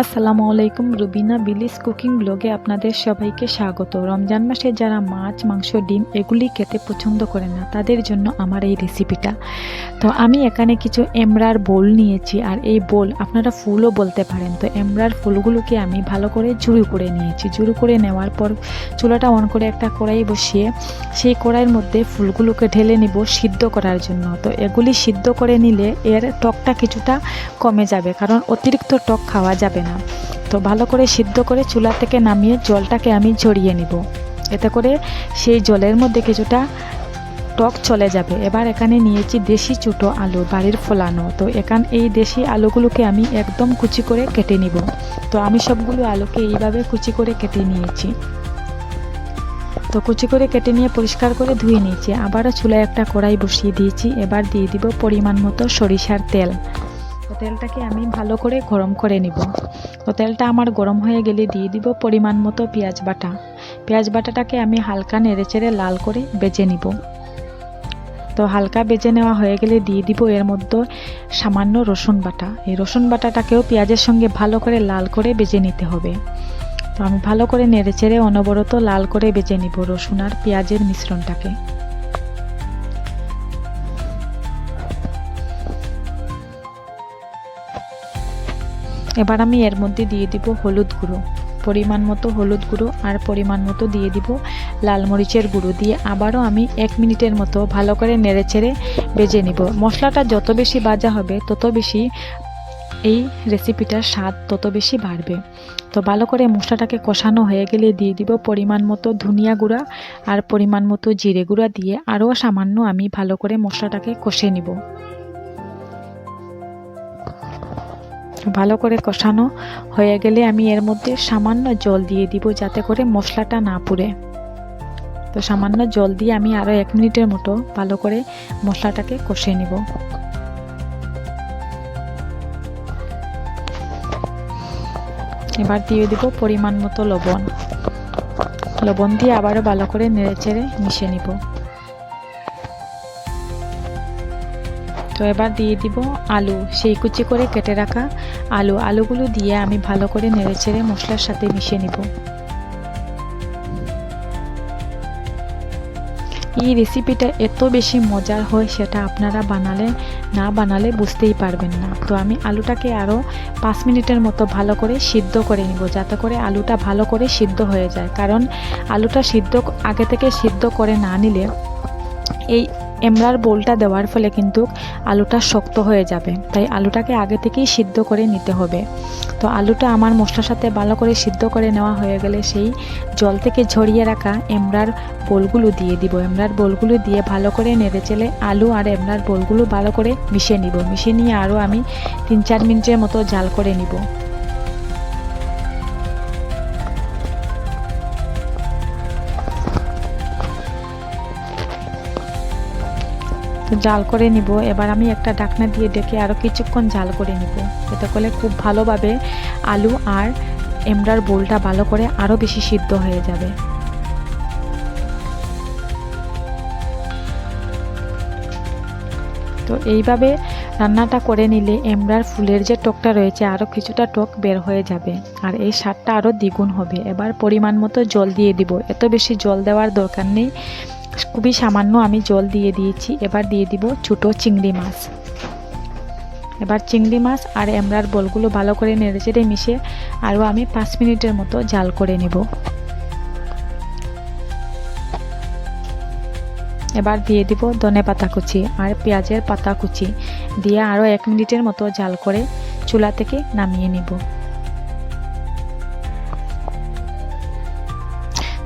আসসালামু আলাইকুম রুবিনা বিলিস কুকিং ব্লগে আপনাদের সবাইকে স্বাগত। রমজান মাসে যারা মাছ, মাংস, ডিম এগুলি খেতে পছন্দ করে না, তাদের জন্য আমার এই রেসিপিটা। তো আমি এখানে কিছু এমরার বোল নিয়েছি আর এই বোল আপনারা ফুলও বলতে পারেন। তো এমরার ফুলগুলোকে আমি ভালো করে জুড়ি করে নিয়েছি। জুড়ি করে নেওয়ার পর চুলাটা অন করে একটা কড়াই বসিয়ে সেই কড়াইয়ের মধ্যে ফুলগুলোকে ঢেলে নিব সিদ্ধ করার জন্য। তো এগুলি সিদ্ধ করে নিলে এর টকটা কিছুটা কমে যাবে, কারণ অতিরিক্ত টক খাওয়া যাবে না। তো ভালো করে সিদ্ধ করে চুলা থেকে নামিয়ে জলটাকে আমি ঝরিয়ে নিব। এতে করে সেই জলের মধ্যে কিছুটা টক চলে যাবে। এবার এখানে নিয়েছি দেশি ছোটো আলু, বাড়ির ফোলানো। তো এখান এই দেশি আলুগুলোকে আমি একদম কুচি করে কেটে নিব। তো আমি সবগুলো আলুকে এইভাবে কুচি করে কেটে নিয়েছি। তো কুচি করে কেটে নিয়ে পরিষ্কার করে ধুয়ে নিয়েছি। আবারও চুলায় একটা কড়াই বসিয়ে দিয়েছি। এবার দিয়ে দিব পরিমাণ মতো সরিষার তেল। তেলটাকে আমি ভালো করে গরম করে নিব। তো তেলটা আমার গরম হয়ে গেলে দিয়ে দিব পরিমাণ মতো পেঁয়াজ বাটা। পেঁয়াজ বাটাটাকে আমি হালকা নেড়েচেড়ে লাল করে বেজে নিব। তো হালকা বেজে নেওয়া হয়ে গেলে দিয়ে দিব এর মধ্যে সামান্য রসুন বাটা। এই রসুন বাটাটাকেও পেঁয়াজের সঙ্গে ভালো করে লাল করে বেজে নিতে হবে। তো আমি ভালো করে নেড়েচেড়ে অনবরত লাল করে বেজে নিব রসুন আর পেঁয়াজের মিশ্রণটাকে। এবার আমি এর মধ্যে দিয়ে দিব হলুদ গুঁড়ো। পরিমাণ মতো হলুদ গুঁড়ো আর পরিমাণ মতো দিয়ে দিব লাল মরিচের গুঁড়ো দিয়ে আবারও আমি এক মিনিটের মতো ভালো করে নেড়ে চেড়ে বেজে নিব। মশলাটা যত বেশি বাজা হবে, তত বেশি এই রেসিপিটার স্বাদ তত বেশি বাড়বে। তো ভালো করে মশলাটাকে কষানো হয়ে গেলে দিয়ে দিব পরিমাণ মতো ধনিয়া গুঁড়া আর পরিমাণ মতো জিরে গুঁড়া দিয়ে আরও সামান্য আমি ভালো করে মশলাটাকে কষে নিব। ভালো করে কষানো হয়ে গেলে আমি এর মধ্যে সামান্য জল দিয়ে দিব যাতে করে মশলাটা না পুড়ে। তো সামান্য জল দিয়ে আমি আরও এক মিনিটের মতো ভালো করে মশলাটাকে কষে নিব। এবার দিয়ে দিব পরিমাণ মতো লবণ। লবণ দিয়ে আবারও ভালো করে নেড়ে চেড়ে মিশিয়ে নিব। তো এবার দিয়ে দিব আলু। সেই কুচি করে কেটে রাখা আলু। আলুগুলো দিয়ে আমি ভালো করে নেড়ে চেড়ে মশলার সাথে মিশিয়ে নিব। এই রেসিপিটা এত বেশি মজার হয় সেটা আপনারা বানালে, না বানালে বুঝতেই পারবেন না। তো আমি আলুটাকে আরও পাঁচ মিনিটের মতো ভালো করে সিদ্ধ করে নিব, যাতে করে আলুটা ভালো করে সিদ্ধ হয়ে যায়। কারণ আলুটা সিদ্ধ আগে থেকে সিদ্ধ করে না নিলে এই এমরার বোলটা দেওয়ার ফলে কিন্তু আলুটা শক্ত হয়ে যাবে। তাই আলুটাকে আগে থেকেই সিদ্ধ করে নিতে হবে। তো আলুটা আমার মশলার সাথে ভালো করে সিদ্ধ করে নেওয়া হয়ে গেলে সেই জল থেকে ঝরিয়ে রাখা এমরার বোলগুলো দিয়ে দিব। এমরার বোলগুলো দিয়ে ভালো করে নেড়ে চেলে আলু আর এমরার বোলগুলো ভালো করে মিশিয়ে নিব। মিশিয়ে নিয়ে আরও আমি তিন চার মিনিটের মতো জাল করে নিব। জাল করে নিব। এবার আমি একটা ডাকনা দিয়ে ডেকে আরও কিছুক্ষণ জাল করে নিব। এতে করলে খুব ভালোভাবে আলু আর এমরার বোলটা ভালো করে আরও বেশি সিদ্ধ হয়ে যাবে। তো এইভাবে রান্নাটা করে নিলে এমরার ফুলের যে টকটা রয়েছে আরও কিছুটা টক বের হয়ে যাবে আর এই স্বাদটা আরও দ্বিগুণ হবে। এবার পরিমাণ মতো জল দিয়ে দিব। এত বেশি জল দেওয়ার দরকার নেই। খুবই সামান্য আমি জল দিয়ে দিয়েছি। এবার দিয়ে দিব ছোটো চিংড়ি মাছ। এবার চিংড়ি মাছ আর এমরার বলগুলো ভালো করে নেড়ে চেড়ে মিশে আরও আমি পাঁচ মিনিটের মতো জাল করে নেব। এবার দিয়ে দিব ধনে পাতা কুচি আর পেঁয়াজের পাতা কুচি। দিয়ে আরও এক মিনিটের মতো জাল করে চুলা থেকে নামিয়ে নিব।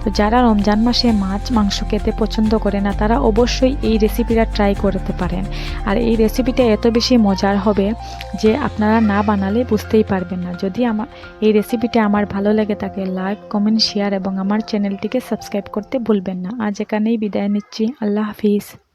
তো যারা রমজান মাসে মাছ, মাংস খেতে পছন্দ করে না, তারা অবশ্যই এই রেসিপিটা ট্রাই করতে পারেন। আর এই রেসিপিটা এত বেশি মজার হবে যে আপনারা না বানালে বুঝতেই পারবেন না। যদি আমার, এই রেসিপিটা আমার ভালো লাগে তাকে লাইক কমেন্ট শেয়ার এবং আমার চ্যানেলটিকে সাবস্ক্রাইব করতে ভুলবেন না। আজ এখানেই বিদায় নিচ্ছি। আল্লাহ হাফিজ।